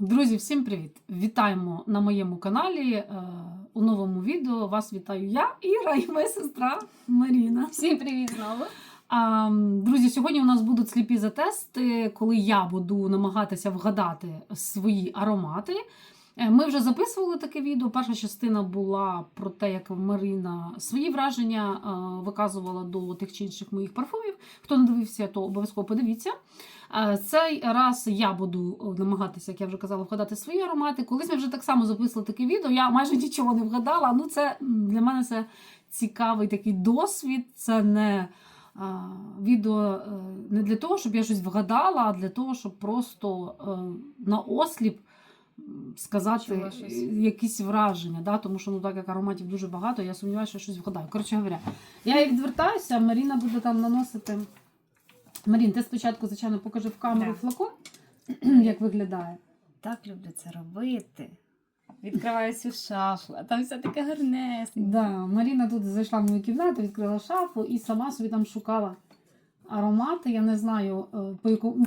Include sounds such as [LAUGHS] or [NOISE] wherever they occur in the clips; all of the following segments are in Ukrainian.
Друзі, всім привіт! Вітаємо на моєму каналі. Е, У новому відео вас вітаю я, Іра, і моя сестра Маріна. Всім привіт знову. Друзі, сьогодні у нас будуть сліпі затести, коли я буду намагатися вгадати свої аромати. Е, Ми вже записували таке відео. Перша частина була про те, як Марина свої враження е, виказувала до тих чи інших моїх парфумів. Хто не дивився, то обов'язково подивіться. Е, Цей раз я буду намагатися, як я вже казала, вгадати свої аромати. Колись ми вже так само записували таке відео. Я майже нічого не вгадала. Ну, це для мене це цікавий такий досвід. Це не відео не для того, щоб я щось вгадала, а для того, щоб просто на осліп сказати е, якісь враження. Да? Тому що ну, так як ароматів дуже багато, я сумніваюся, що щось вгадаю. Коротше говоря, я відвертаюся, Маріна буде там наносити. Марін, ти спочатку, звичайно, покажи в камеру Так. флакон, [CLEARS THROAT] як виглядає. Так люблю це робити. Відкриваю цю шафу, а там все таке гарнесеньке. Да, Маріна тут зайшла в мою кімнату, відкрила шафу і сама собі там шукала аромати. Я не знаю, е, по якому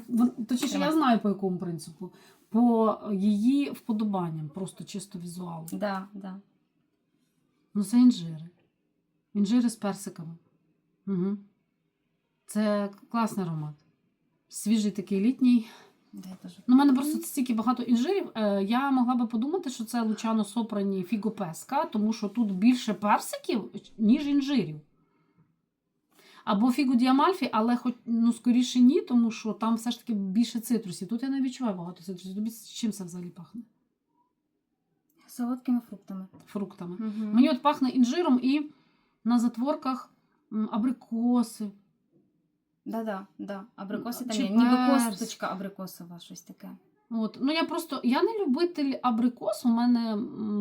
точніше, я знаю по якому принципу. По її вподобанням, просто чисто візуалу. Да, да. Ну, це інжири. Інжири з персиками. Угу. Це класний аромат. Свіжий такий літній. Дай. Ну, у мене просто стільки багато інжирів. Е, я могла би подумати, що це Лучано Сопрані Фіго Песка, тому що тут більше персиків, ніж інжирів. Або Фіго Діамальфі, але хоч ну, скоріше ні, тому що там все ж таки більше цитрусів. Тут я не відчуваю багато цитрусів. Тобі з чим це взагалі пахне? Солодкими фруктами. Фруктами. Угу. Мені от пахне інжиром і на затворках абрикоси. Да, да. Абрикоси там є. Ніби перс. косточка абрикосова, щось таке. От. Ну, я просто я не любитель абрикос, у мене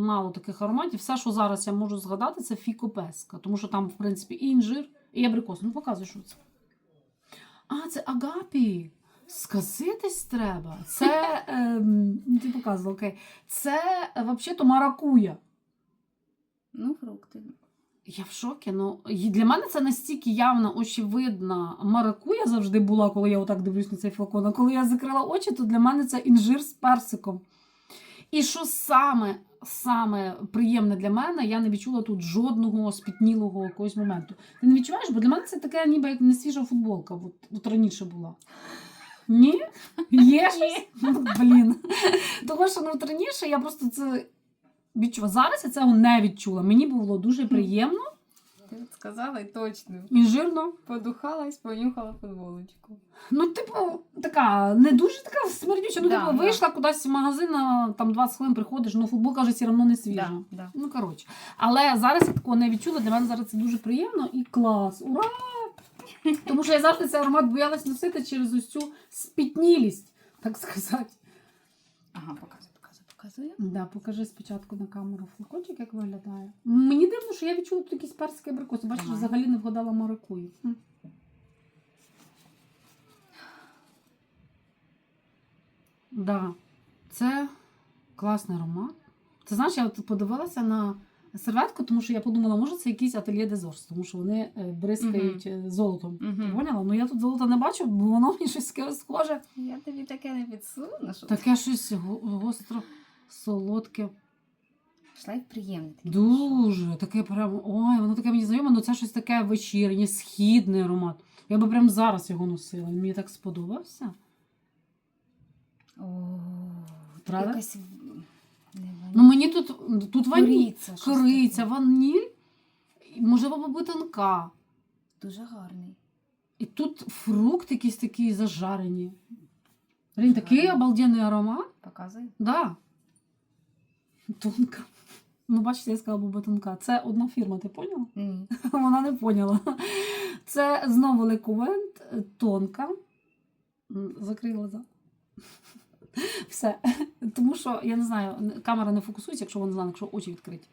мало таких ароматів. Все, що зараз я можу згадати, це фікопеска, тому що там, в принципі, і інжир, і абрикос. Ну, показуй, що це. А, це агапі. Сказитись треба. Це [LAUGHS] ем, ну, ти показував, окей. Це е, взагалі-то маракуя. Ну, фрукти. Я в шокі. Ну, і для мене це настільки явна, очевидна маракуя завжди була, коли я отак дивлюсь на цей флакон. А коли я закрила очі, то для мене це інжир з персиком. І що саме, саме приємне для мене, я не відчула тут жодного спітнілого якогось моменту. Ти не відчуваєш? Бо для мене це таке ніби як не свіжа футболка, от, от раніше була. Ні? Є щось? Ну, Блін. Того, що ну, раніше я просто це відчула. Зараз я цього не відчула. Мені було дуже приємно, сказала і точно. інжирно. Подухалась, понюхала футболочку. Ну, типу, така, не дуже така смердюча. Ну, Да, типу, да. вийшла кудись в магазин, а там 20 хвилин приходиш, ну футболка вже все одно не свіжа. Да, да. Ну, коротше. Але зараз я такого не відчула. Для мене зараз це дуже приємно і клас. Ура! Тому що я завжди цей аромат боялась носити через ось цю спітнілість, так сказати. Ага, показуй, показує. Да, покажи спочатку на камеру флакончик, як виглядає. Мені дивно, що я відчула тут якісь персики абрикоси. Бачиш, Ага. взагалі не вгадала маракую. Да, це класний аромат. Ти знаєш, я от подивилася на серветку, тому що я подумала, може це якийсь ательє дезорс, тому що вони е, бризкають е, золотом. Мгм. Поняла? Ну я тут золота не бачу, бо воно мені щось схоже. Я тобі таке не підсуну, що Таке щось го- гостро, солодке. шлейф приємний. такий. Дуже таке прям. Ой, воно таке мені знайоме, але це щось таке вечірнє, східний аромат. Я би прям зараз його носила. Він мені так сподобався. О, Правда? якась не Ну мені тут, тут ваніль, Кориця. щось кориця, таке. ваніль, і, можливо, бабутинка. Дуже гарний. І тут фрукт якийсь такий зажарені. Він такий Гарно. обалденний аромат. Показуй. Да. Тонка. Ну, бачите, я сказала бабутинка. Це одна фірма, ти поняла? Ні. [LAUGHS] Вона не поняла. Це знову лекувент, тонка. Закрий глаза. [LAUGHS] Все. Тому що, я не знаю, камера не фокусується, якщо вона знає, якщо очі відкриті.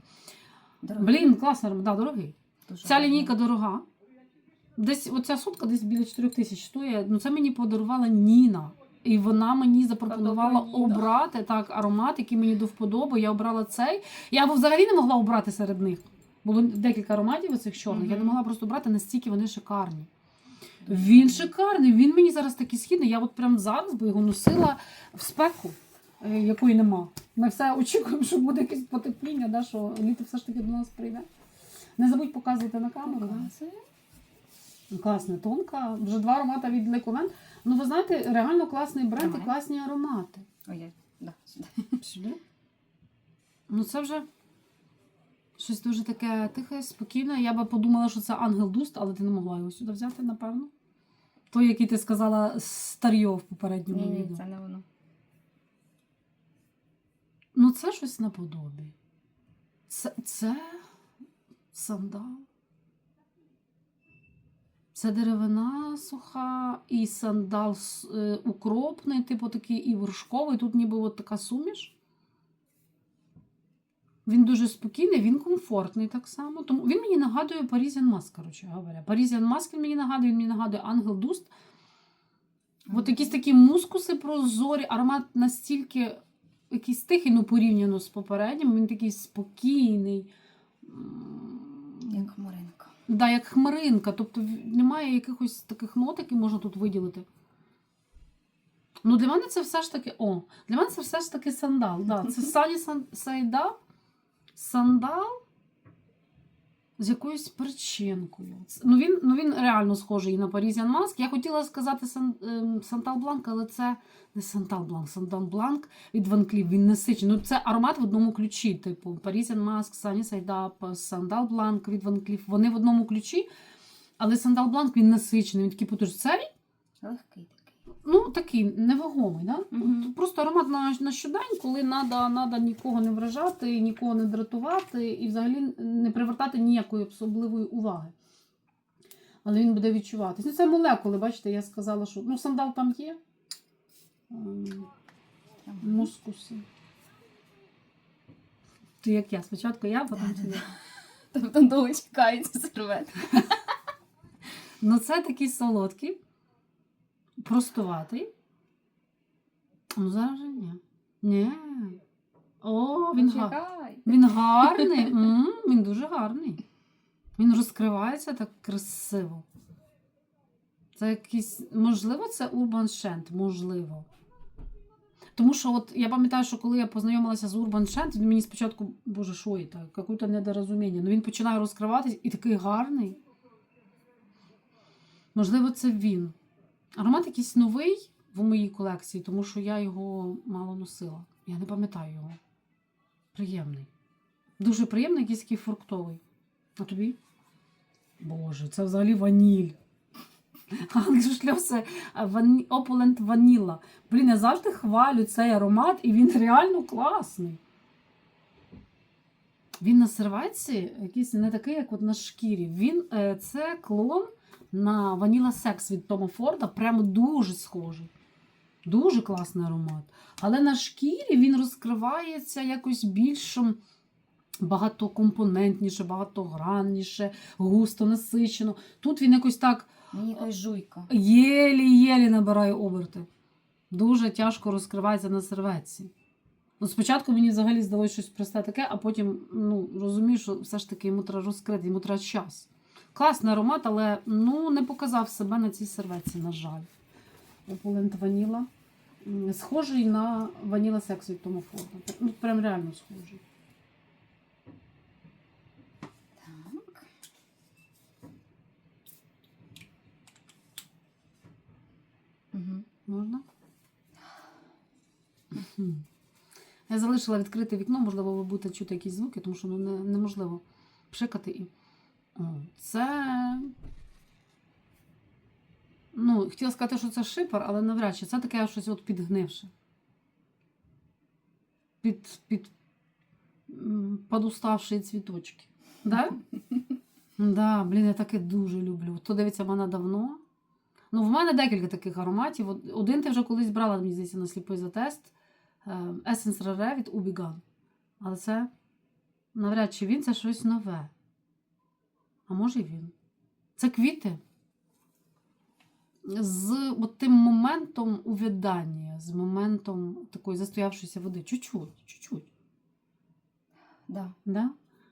Блін, класно, да, дорогий. Дуже Ця гарний. лінійка дорога. Десь оця сутка десь біля 4 тисяч стоїть. Ну, це мені подарувала Ніна. І вона мені запропонувала обрати так аромат, який мені до вподоби. Я обрала цей. Я б взагалі не могла обрати серед них. Було декілька ароматів оцих чорних. Я не могла просто обрати, настільки вони шикарні. Він шикарний, він мені зараз такий східний. Я от прям зараз би його носила в спеку. е, якої нема. Ми все очікуємо, що буде якесь потепління, да, що літо все ж таки до нас прийде. Не забудь показувати на камеру. Показує. Класна, тонка. Вже два аромати від Лековен. Ну, ви знаєте, реально класний бренд і Давай. класні аромати. Ой, я- да, сюди. [LAUGHS] Сюди? Ну, це вже щось дуже таке тихе, спокійне. Я би подумала, що це ангел дуст, але ти не могла його сюди взяти, напевно. Той, який ти сказала старьо в попередньому Ні, ні, відео. це не воно. Ну, це щось наподобі. Це, це сандал. Це деревина суха і сандал е, укропний, типу такий і вершковий. Тут ніби от така суміш. Він дуже спокійний, він комфортний так само. Тому він мені нагадує Parisian Mask, коротше говоря. Parisian Mask він мені нагадує, він мені нагадує Ангел Дуст. От якісь такі мускуси прозорі, аромат настільки якийсь тихий, ну порівняно з попереднім, він такий спокійний. Як хмаринка. Да, як хмаринка. Тобто немає якихось таких нот, які можна тут виділити. Ну, для мене це все ж таки. О, для мене це все ж таки сандал. Да. Це [LAUGHS] Сані Сан- Сайда, сандал з якоюсь перчинкою. Ну він, ну, він реально схожий на Parisian Mask. Я хотіла сказати ем, Сантал Бланк, але це не Сантал Бланк, Сантал Бланк від Van Cleef, він насичений. Ну, це аромат в одному ключі, типу Mask, Sunny Side Up, Сандал Бланк від Van Cleef. Вони в одному ключі, але Сандал Бланк він насичений, він такий потужний. Цей, Легкий. Ну такий невагомий, да? От Просто аромат на, на щодень, коли треба надо нікого не вражати, нікого не дратувати і взагалі не привертати ніякої особливої уваги. Але він буде відчуватись. Ну, це молекули, бачите, я сказала, що ну, сандал там є. Ем. Мускуси. Ти як я? Спочатку я, потім я. Тобто довго чекається сервет. Ну, це такий солодкий, простуватий. Ну, зараз ні. Ні. О, він, га... Він гарний. М, він дуже гарний. Він розкривається так красиво. Це якийсь, можливо, це Urban Shant, можливо. Тому що от я пам'ятаю, що коли я познайомилася з Urban Shant, він мені спочатку, боже, що це? Какое-то недорозуміння. Ну він починає розкриватись і такий гарний. Можливо, це він. Аромат якийсь новий в моїй колекції, тому що я його мало носила. Я не пам'ятаю його. Приємний. Дуже приємний, якийсь такий фруктовий. А тобі? Боже, це взагалі ваніль. Шльосе Opulent Vanilla. Блін, я завжди хвалю цей аромат, і він реально класний. Він на серветці якийсь не такий, як от на шкірі. Він, е, це клон на Vanilla Sex від Тома Форда. Прямо дуже схожий. Дуже класний аромат. Але на шкірі він розкривається якось більш багатокомпонентніше, багатогранніше, густо насичено. Тут він якось так єлі-єлі набирає оберти. Дуже тяжко розкривається на серветці. Ну, спочатку мені взагалі здалося щось просте таке, а потім ну, розумію, що все ж таки йому треба розкрити, йому треба час. Класний аромат, але ну, не показав себе на цій серветці, на жаль. Vanilla. М, Схожий на Vanilla Sex від Тома Форда. Ну, прям реально схожий. Так. Угу. Можна? Я залишила відкрите вікно, можливо, ви будете чути якісь звуки, тому що ну, не, неможливо пшикати і. Це. Ну, хотіла сказати, що це шипер, але навряд чи це таке щось от підгнивше. Під, під подуставші цвіточки. Да? [LAUGHS] Да, блін, я таке дуже люблю. Хто дивиться мене давно. Ну, в мене декілька таких ароматів. Один ти вже колись брала, мені здається, на сліпий за тест. Е, Essence Rare від Ubigan. Але це навряд чи він це щось нове. А може він. Це квіти. З от тим моментом увядання, з моментом такої застоявшоїся води. Чуть-чуть, чуть-чуть. Да. Да?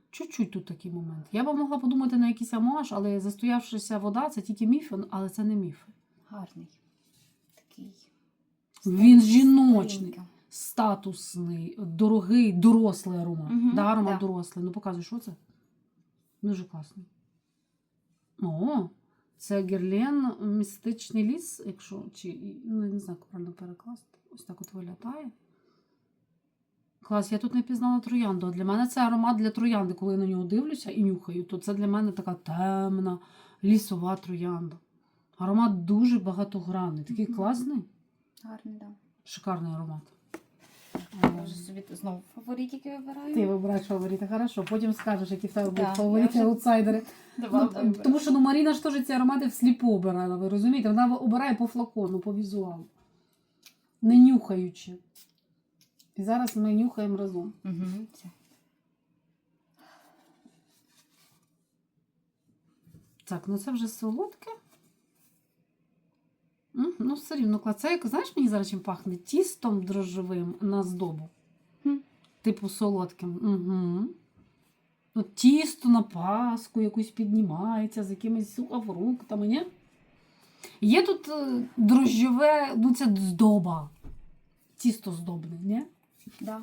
Чуть-чуть тут такий момент. Я би могла подумати на якийсь амаш, але застоявшися вода це тільки міф, але це не міф. Гарний. Такий. Він жіночний. статусний, дорогий, дорослий аромат. Мгм, да, аромат да. дорослий. Ну, показуй, що це? Дуже класний. О, це Герлен містичний ліс, якщо чи ну, я не знаю, як правильно перекласти. Ось так от виглядає. Клас, я тут не пізнала троянду. А для мене це аромат для троянди. Коли я на нього дивлюся і нюхаю, то це для мене така темна, лісова троянда. Аромат дуже багатогранний. Такий класний, Гарний, да. шикарний аромат. Я вже собі знову фаворитики вибираю. Ти вибираєш фаворити, хорошо. Потім скажеш, які в тебе будуть фаворити, вже- аутсайдери. Ну, тому що ну, Маріна ж теж ці аромати всліпу обирала, ви розумієте? Вона обирає по флакону, по візуалу. Не нюхаючи. І зараз ми нюхаємо разом. Все. Так, ну це вже солодке. Ну, все рівно клас. Знаєш, мені зараз чим пахне? Тістом дрожжевим на здобу. Типу солодким. Угу. Ну, тісто на паску якусь піднімається з якимись сухофруктами, ні? Є тут е, дрожжеве, ну це здоба. Тісто здобне, ні? Да.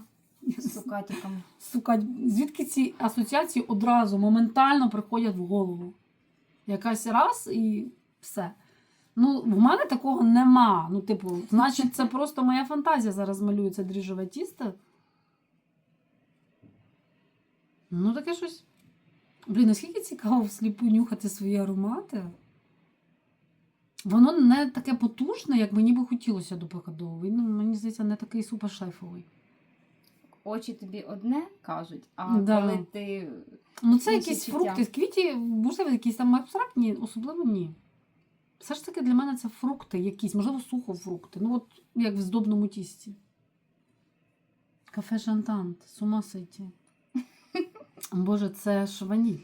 З цукатиком. Сука, звідки ці асоціації одразу моментально приходять в голову? Якась раз і все. Ну, в мене такого нема. Ну, типу, значить, це просто моя фантазія зараз малює це дріжджове тісто. Ну, таке щось. Блін, наскільки цікаво всліпу нюхати свої аромати. Воно не таке потужне, як мені би хотілося до прикладу. Він, мені здається, не такий супер шлейфовий. Очі тобі одне кажуть, а Да. коли ти. Ну, це якісь чуття. фрукти. Квіті, можливо, якісь там абстрактні, особливо ні. Все ж таки для мене це фрукти якісь, можливо, сухофрукти. Ну, от як в здобному тісті. Кафе Шантант, з ума сойти. [LAUGHS] Боже, це ж ваніль.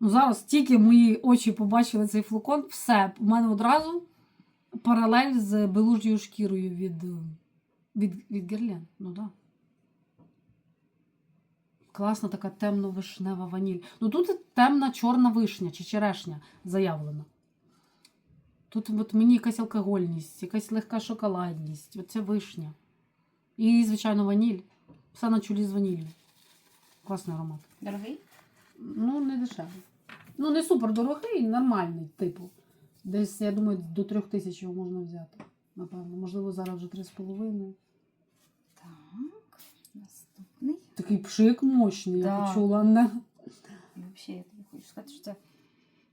Ну, зараз тільки мої очі побачили цей флакон, все, у мене одразу паралель з белужньою шкірою від, від, від Герлен. Ну так. Да. Класна така темно-вишнева ваніль. Ну тут темна чорна вишня чи черешня заявлена. Тут от мені якась алкогольність, якась легка шоколадність, оця вишня. І, звичайно, ваніль. Все на чолі з ваніллю. Класний аромат. Дорогий? Ну, не дешевий. Ну, не супер дорогий, нормальний, типу. Десь, я думаю, до трьох тисяч його можна взяти. Напевно. Можливо, зараз вже три з половиною. Так. Наступний. Такий пшик мощний, я почула. Не? І взагалі, я хочу сказати, що це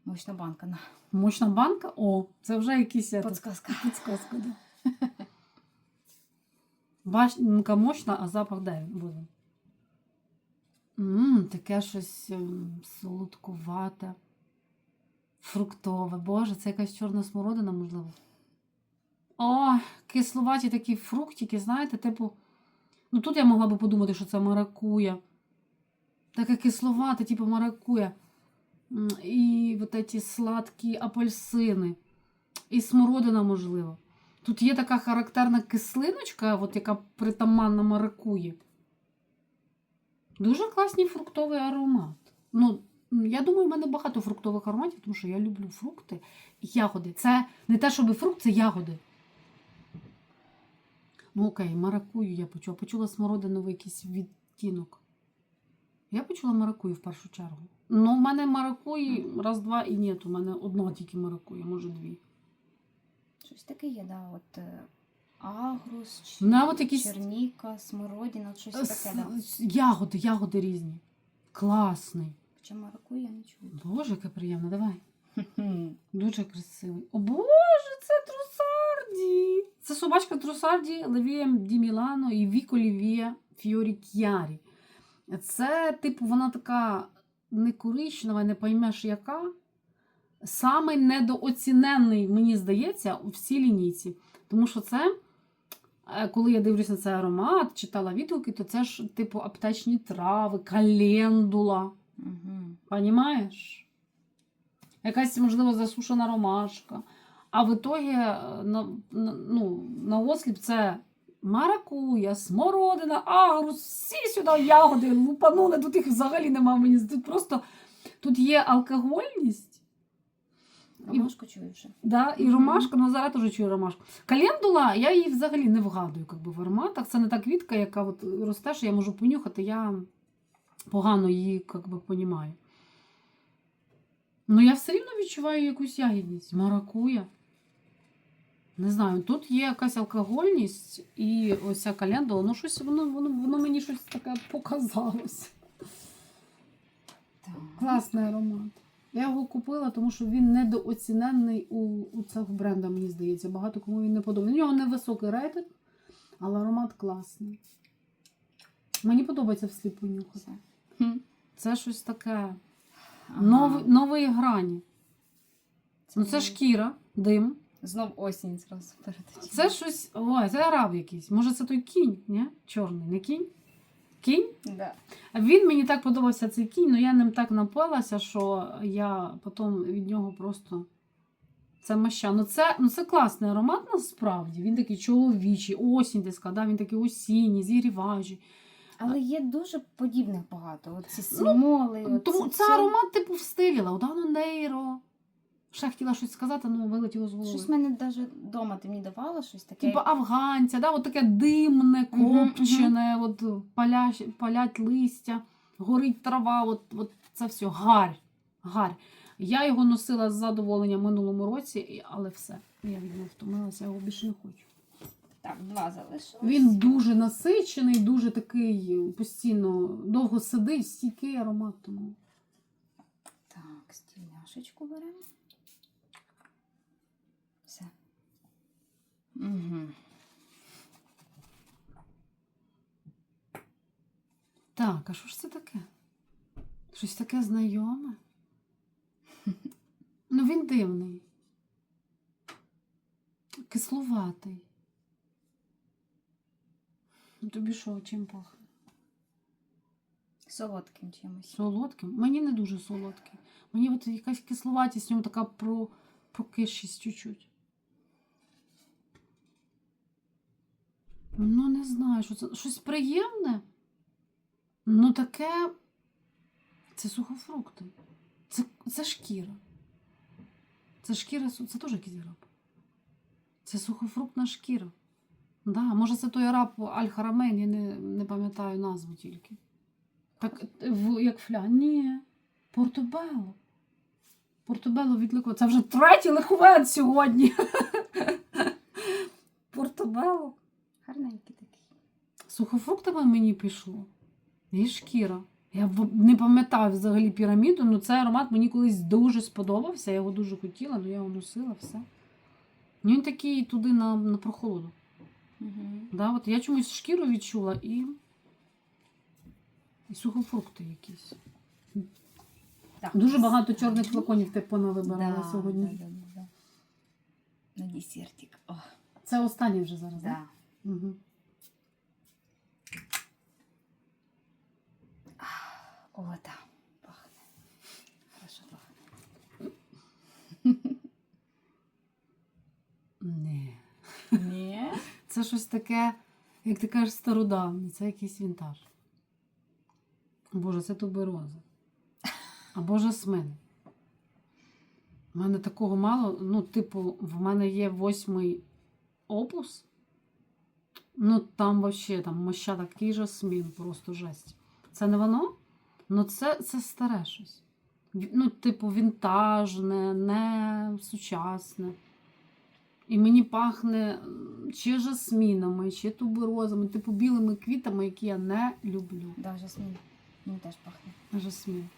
мощна банка на Мощна банка? О, це вже якийсь этот, подсказка. [LAUGHS] підсказка. Да. Банка мощна, а запах де буде? Мм, таке щось ем, солодкувате, фруктове. Боже, це якась чорна смородина, можливо. О, кисловаті такі фруктики, знаєте, типу. Ну тут я могла би подумати, що це маракуя. Таке кисловате, типу маракуя. І от ці сладкі апельсини. І смородина, можливо. Тут є така характерна кислиночка, от яка притаманна маракуї. Дуже класний фруктовий аромат. Ну, я думаю, в мене багато фруктових ароматів, тому що я люблю фрукти і ягоди. Це не те, щоб фрукт, це ягоди. Ну, окей, маракую я почула. Почула смородиновий якийсь відтінок. Я почула маракую в першу чергу. Ну, в мене маракуї раз-два і ні, у мене одного тільки маракує, може дві. Щось таке є, да, от е, агрус, чи Ну, от якісь черніка, смородина, от щось С- таке, да. Ягоди, ягоди різні. Класний. Хоча маракую я не чую. Боже, яке приємно, давай. Дуже красивий. О Боже, це Трусарді. Це собачка Трусарді Левія Ді Мілано і Віко Лівія Фіорі К'ярі. Це, типу, вона така не коричнева, не поймеш яка. Самий недооцінений, мені здається, у всій лінійці. Тому що це, е, коли я дивлюся на цей аромат, читала відгуки, то це ж, типу, аптечні трави, календула. Мгм. Понімаєш? Якась, можливо, засушена ромашка. А в ітогі е, на, ну, на осліп це маракуя, смородина, агрус, всі сюди ягоди, лупанули, тут їх взагалі немає. Мені тут просто тут є алкогольність, Ромашку вже. Да, і ромашка, ну зараз теж чую ромашку. Календула, я її взагалі не вгадую как би, в ароматах. Це не та квітка, яка от росте, що я можу понюхати, я погано її как би, понімаю. Ну, я все рівно відчуваю якусь ягідність. Маракуя. Не знаю, тут є якась алкогольність і ось ця календула, ну щось воно, воно, воно мені щось таке показалось. Так. Класний аромат. Я його купила, тому що він недооцінений у, у цього бренда, мені здається. Багато кому він не подобається. У нього невисокий рейтинг, але аромат класний. Мені подобається всліпу нюхати. Це щось таке. Ага. Нові, нової грані. Ну, це шкіра, дим. Знов осінь зразу перед. Це щось. Ой, це араб якийсь. Може, це той кінь, ні? Чорний, не кінь? Кінь? Да. Він мені так подобався цей кінь, але я ним так напилася, що я потім від нього просто. Це маща. Ну це, ну це класний аромат насправді. Він такий чоловічий, осінь ти сказав, він такий осінній, зігріваючий. Але є дуже подібних багато. Оці смоли. Ну, Тому це все. аромат типу в стилі Лаудано Нейро. Ще хотіла щось сказати, але вилетіло з голови. Щось в мене навіть вдома ти мені давала щось таке. Типа афганця, да, от таке димне, копчене, от палять, палять листя, горить трава, от, от це все, гарь. гарь. Я його носила з задоволенням минулому році, але все. Я від нього втомилася, я його більше не хочу. Так, два залишилось. Він дуже насичений, дуже такий постійно довго сидить, стійкий аромат. Тому. Так, стіляшечку беремо. Все. Угу. Так, а що ж це таке? Щось таке знайоме. [LAUGHS] Ну, він дивний. Кислуватий. Ну, Тобі що, чим пахне? Солодким чимось. Солодким? Мені не дуже солодкий. Мені от якась кисловатість в ньому така про, прокисшість чуть-чуть. Ну, не знаю, що це. Щось приємне. Ну, таке. Це сухофрукти. Це, це шкіра. Це шкіра, це теж якийсь граб. Це сухофруктна шкіра. Да, може, це той араб Аль-Харамейн, я не, не пам'ятаю назву тільки. Так, в, як фля. Ні. Портобело. Портобело відликово. Це вже третій лиховець сьогодні. [LAUGHS] Портобело. Гарненький такий. Сухофруктами мені пішло. І шкіра. Я не пам'ятаю взагалі піраміду, але цей аромат мені колись дуже сподобався. Я його дуже хотіла, але я його носила, все. Ну, Він такий туди на, на прохолоду. Угу. Да, от я чомусь шкіру відчула і, і сухофрукти якісь. Так. Дуже багато чорних флаконів ти понавибирала да, сьогодні. Да, да, да, да. На десертик. О, Це останнє вже зараз, да. так? Угу. О, да. Пахне. Хорошо пахне. Ні. Ні. Це щось таке, як ти кажеш, стародавнє, це якийсь вінтаж. Боже, це тубероза. Або жасмин. У мене такого мало. Ну, типу, в мене є восьмий опус. Ну, там взагалі там моща такий жасмін, просто жесть. Це не воно? Ну, це, це старе щось. Ну, типу, вінтажне, не сучасне. І мені пахне чи жасмінами, чи туберозами, типу білими квітами, які я не люблю. Да, жасмін. Мені теж пахне. Жасмін.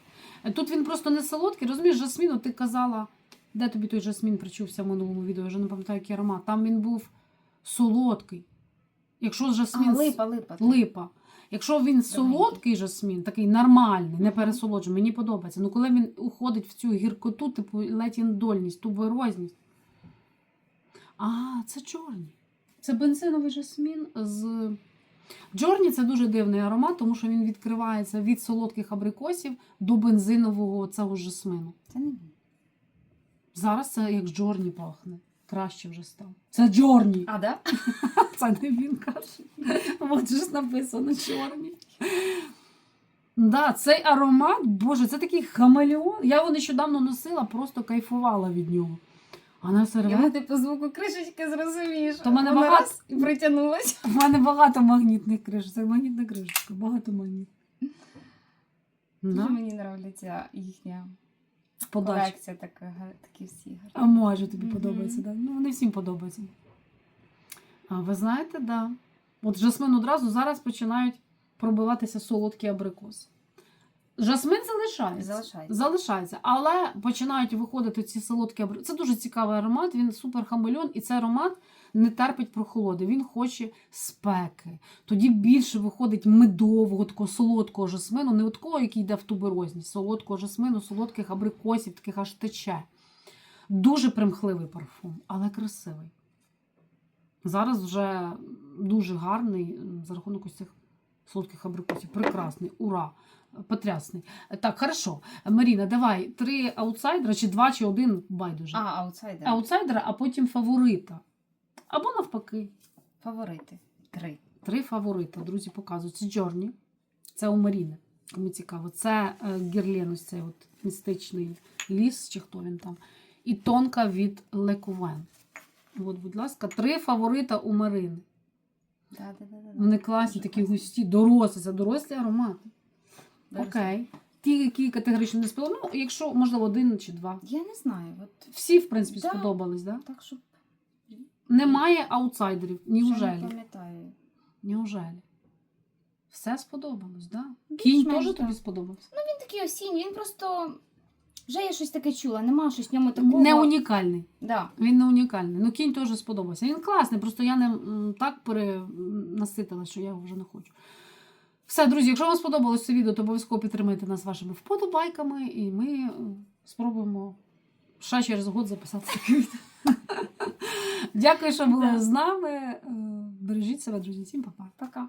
Е, Тут він просто не солодкий. Розумієш, жасмін, ти казала, де тобі той жасмін причувся в минулому відео, я вже не пам'ятаю, який аромат. Там він був солодкий. Якщо жасмін А, липа, липа. липа. Якщо він солодкий жасмін, такий нормальний, не пересолоджений, мені подобається. Ну коли він уходить в цю гіркоту, типу ледь індольність, туберозність. А, це чорні. Це бензиновий жасмін з. Джорні це дуже дивний аромат, тому що він відкривається від солодких абрикосів до бензинового цього жасмину. Це не він. Зараз це як Джорні пахне. Краще вже став. Це Джорні. А, да? [LAUGHS] Це не він каже. От же ж написано чорні. Да, цей аромат, боже, це такий хамелеон. Я його нещодавно носила, просто кайфувала від нього. А на Я ти по звуку кришечки зрозумієш. То мене багато- раз і притягнулась. [LAUGHS] в мене багато магнітних кришок. Це магнітна кришечка, багато магніт. Дуже Да? мені нравиться їхня Подача. колекція така, такі всі гарні. А може тобі Мгм. подобається, да? Ну, не всім подобається. А ви знаєте, да. От жасмин одразу зараз починають пробиватися солодкі абрикоси. Жасмин залишається. Залишається. Залишається, але починають виходити ці солодкі абрикоси. Це дуже цікавий аромат, він супер хамельон, і цей аромат не терпить прохолоди. Він хоче спеки. Тоді більше виходить медового, такого солодкого жасмину, не такого, який йде в туберозність, солодкого жасмину, солодких абрикосів, таких аж тече. Дуже примхливий парфум, але красивий. Зараз вже дуже гарний за рахунок ось цих солодких абрикосів. Прекрасний, ура! Потрясний. Так, хорошо. Маріна, давай три аутсайдера, чи два, чи один байдуже. А, аутсайдер. Аутсайдера, а потім фаворита. Або навпаки. Фаворити. Три. Три фаворита, друзі, показують. Це Джорні, це у Маріни. Кому цікаво. Це е, Герлен, ось цей от містичний ліс, чи хто він там. І тонка від Лекувен. От, будь ласка, три фаворита у Марини. Да, да, да, да. Вони класні, такі густі, дорослі, це дорослі аромати. Дорослі. Окей. Ті, які категорично не сподобали, ну, якщо, можливо, один чи два. Я не знаю. От Всі, в принципі, Да. сподобались, да? так, щоб Немає аутсайдерів. вже не пам'ятаю. Неужелі? Все сподобалось, да? Кінь теж тобі сподобався? Ну Він такий осінній, він просто. Вже я щось таке чула, нема щось в ньому такого. Не унікальний. Да. Він не унікальний. Ну, кінь теж сподобався. Він класний, просто я не так перенаситила, що я його вже не хочу. Все, друзі, якщо вам сподобалось це відео, то обов'язково підтримайте нас вашими вподобайками, і ми е, спробуємо ще через год записати таке відео. Дякую, що були з нами. Е, Бережіть себе, друзі. Всім па-па. Пока.